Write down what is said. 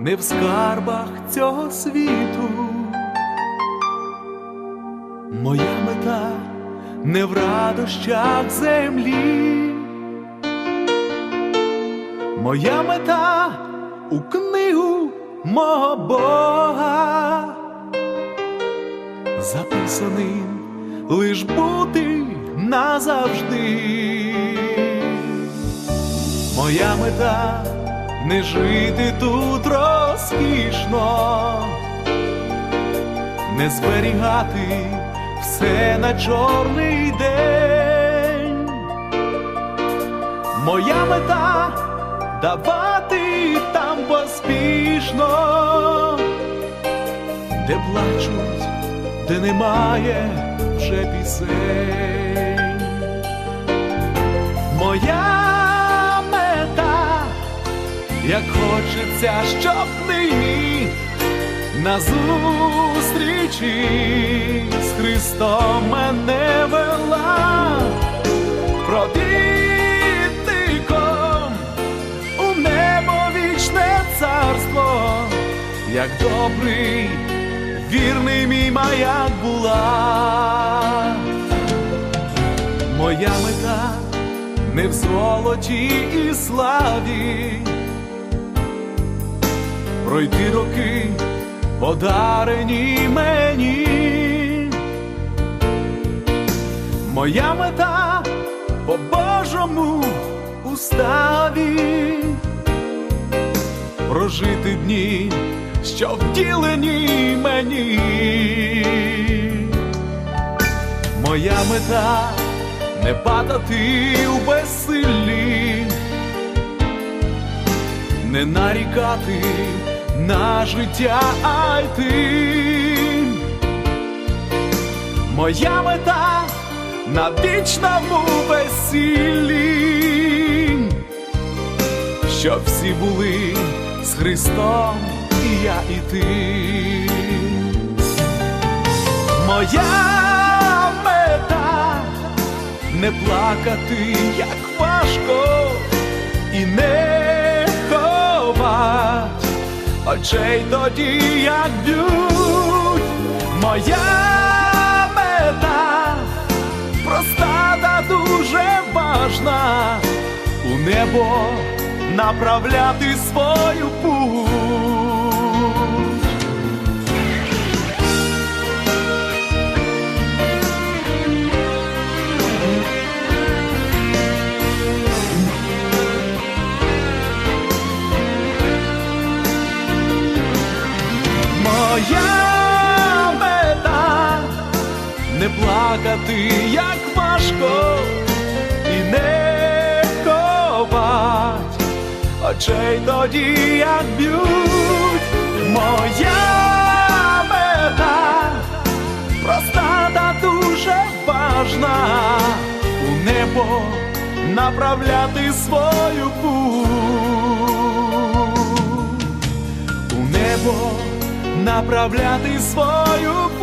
не в скарбах цього світу. Моя мета не в радощах землі. Моя мета у книгу мого Бога, записаним лиш бути назавжди. Моя мета не жити тут розкішно, не зберігати все на чорний день. Моя мета давати там поспішно, де плачуть, де немає вже пісень. Моя як хочеться, щоб нині на зустрічі з Христом мене вела провідником у небо вічне царство, як добрий, вірний мій маяк була. Моя мета не в золоті і славі, пройти роки, подарені мені. Моя мета по Божому уставі прожити дні, що вділені мені. Моя мета не падати у безсиллі, не нарікати на життя, а йти. Моя мета на вічному весіллі, щоб всі були з Христом і я і ти. Моя мета не плакати, як важко, і не очей тоді, як б'ють. Моя мета проста та дуже важна у небо направляти свою путь. Не плакати, як важко, і не ховать очей тоді, як б'ють. Моя мета проста та дуже важна у небо направляти свою путь у небо направляти свою